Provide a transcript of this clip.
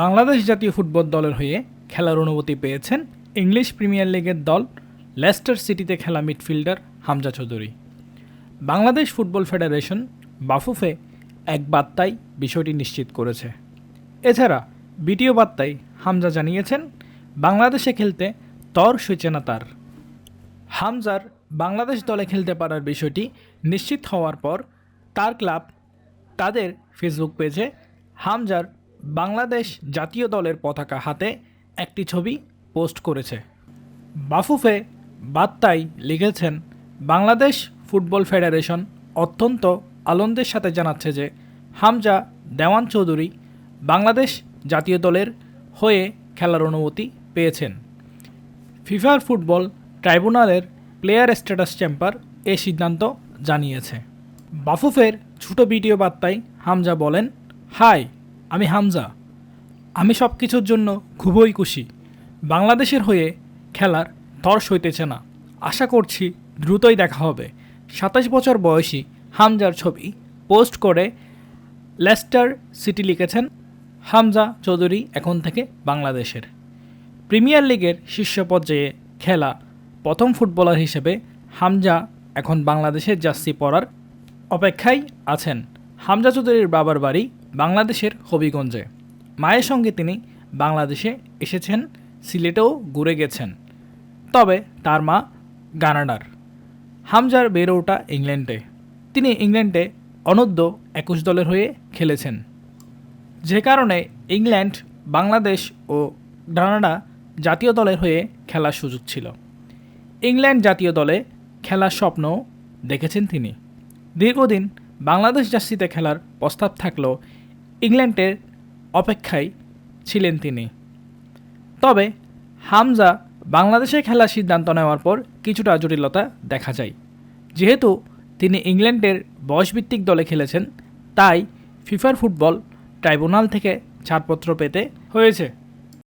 বাংলাদেশ জাতীয় ফুটবল দলের হয়ে খেলার অনুমতি পেয়েছেন ইংলিশ প্রিমিয়ার লিগের দল লেস্টার সিটিতে খেলা midfielder Hamza Chowdhury. Bangladesh football federation Bafufe এক বার্তায় বিষয়টি নিশ্চিত করেছে। এছাড়া বিটিও বার্তায় হামজা জানিয়েছেন, বাংলাদেশে খেলতে তর সইছে না তার। হামজার বাংলাদেশ দলে খেলতে পারার বিষয়টি নিশ্চিত হওয়ার পর তার ক্লাব তাদের ফেসবুক পেজে হামজার বাংলাদেশ জাতীয় দলের পতাকা হাতে একটি ছবি পোস্ট করেছে। বাফুফে বার্তায় লিখেছেন, বাংলাদেশ ফুটবল ফেডারেশন অত্যন্ত আনন্দের সাথে জানাচ্ছে যে হামজা দেওয়ান চৌধুরী বাংলাদেশ জাতীয় দলের হয়ে খেলার অনুমতি পেয়েছেন। ফিফার ফুটবল ট্রাইব্যুনালের প্লেয়ার স্ট্যাটাস চেম্বার এ সিদ্ধান্ত জানিয়েছে। বাফুফের ছোট ভিডিও বার্তায় হামজা বলেন, হাই আমি হামজা। আমি সব কিছুর জন্য খুবই খুশি। বাংলাদেশের হয়ে খেলার তর্স হইতেছে না। আশা করছি দ্রুতই দেখা হবে। সাতাশ বছর বয়সী হামজার ছবি পোস্ট করে লেস্টার সিটি লিখেছেন, হামজা চৌধুরী এখন থেকে বাংলাদেশের। প্রিমিয়ার লিগের শীর্ষ পর্যায়ে খেলা প্রথম ফুটবলার হিসেবে হামজা এখন বাংলাদেশের জার্সি পরার অপেক্ষায় আছেন। হামজা চৌধুরীর বাবার বাড়ি বাংলাদেশের হবিগঞ্জে। মায়ের সঙ্গে তিনি বাংলাদেশে এসেছেন, সিলেটেও ঘুরে গেছেন। তবে তার মা গানাডার। হামজার বেড়ে ওঠা ইংল্যান্ডে। তিনি ইংল্যান্ডে অনূর্ধ্ব একুশ দলের হয়ে খেলেছেন। যে কারণে ইংল্যান্ড, বাংলাদেশ ও কানাডা জাতীয় দলের হয়ে খেলার সুযোগ ছিল। ইংল্যান্ড জাতীয় দলে খেলার স্বপ্ন দেখেছেন তিনি। দীর্ঘদিন বাংলাদেশ জার্সিতে খেলার প্রস্তাব থাকলেও ইংল্যান্ডের অপেক্ষায় ছিলেন তিনি। তবে হামজা বাংলাদেশে খেলার সিদ্ধান্ত নেওয়ার পর কিছুটা জটিলতা দেখা যায়। যেহেতু তিনি ইংল্যান্ডের বয়সভিত্তিক দলে খেলেছেন, তাই ফিফার ফুটবল ট্রাইব্যুনাল থেকে ছাড়পত্র পেতে হয়েছে।